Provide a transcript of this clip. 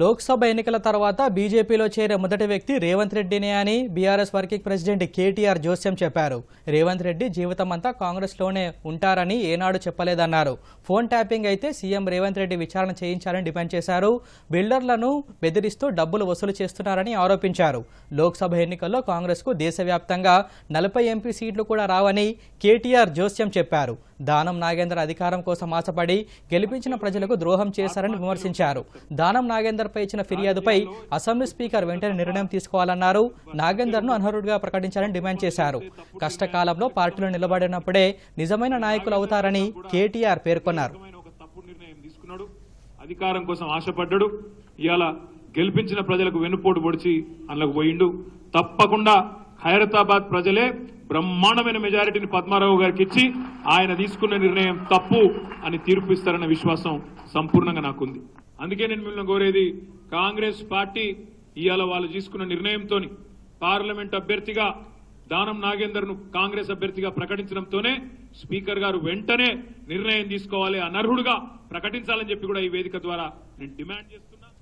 లోక్సభ ఎన్నికల తర్వాత బీజేపీలో చేరే మొదటి వ్యక్తి రేవంత్ రెడ్డినే అని బీఆర్ఎస్ వర్కింగ్ ప్రెసిడెంట్ కేటీఆర్ జోస్యం చెప్పారు. రేవంత్ రెడ్డి జీవితమంతా కాంగ్రెస్లోనే ఉంటారని ఏనాడు చెప్పలేదన్నారు. ఫోన్ ట్యాపింగ్ అయితే సీఎం రేవంత్ రెడ్డి విచారణ చేయించాలని డిమాండ్ చేశారు. బిల్డర్లను బెదిరిస్తూ డబ్బులు వసూలు చేస్తున్నారని ఆరోపించారు. లోక్సభ ఎన్నికల్లో కాంగ్రెస్కు దేశవ్యాప్తంగా నలభై ఎంపీ సీట్లు కూడా రావని కేటీఆర్ జోస్యం చెప్పారు. దానం నాగేందర్ అధికారం కోసం ఆశపడి గెలిపించిన ప్రజలకు ద్రోహం చేశారని విమర్శించారు. దానం నాగేందర్పై ఇచ్చిన ఫిర్యాదుపై అసెంబ్లీ స్పీకర్ వెంటనే నిర్ణయం తీసుకోవాలన్నారు. నాగేందర్ను అనర్హుడిగా ప్రకటించాలని డిమాండ్ చేశారు. కష్టకాలంలో పార్టీలో నిలబడినప్పుడే నిజమైన నాయకులు అవుతారని కేటీఆర్ పేర్కొన్నారు. అధికారం కోసం ఆశపడ్డాడు. ఇవాళ గెలిపించిన ప్రజలకు వెన్నుపోటు పొడిచి అందులోకి పోయిండు. తప్పకుండా ఖైరతాబాద్ ప్రజలే బ్రహ్మాండమైన మెజారిటీని పద్మారావు గారికి ఇచ్చి ఆయన తీసుకున్న నిర్ణయం తప్పు అని తీర్పు ఇస్తారన్న విశ్వాసం సంపూర్ణంగా నాకుంది. అందుకే నేను మిమ్మల్ని కోరేది కాంగ్రెస్ పార్టీ ఇవాళ వాళ్ళు తీసుకున్న నిర్ణయంతో పార్లమెంట్ అభ్యర్థిగా దానం నాగేందర్ను కాంగ్రెస్ అభ్యర్థిగా ప్రకటించడంతోనే స్పీకర్ గారు వెంటనే నిర్ణయం తీసుకోవాలి అనర్హుడుగా ప్రకటించాలని చెప్పి కూడా ఈ వేదిక ద్వారా నేను డిమాండ్ చేస్తున్నా.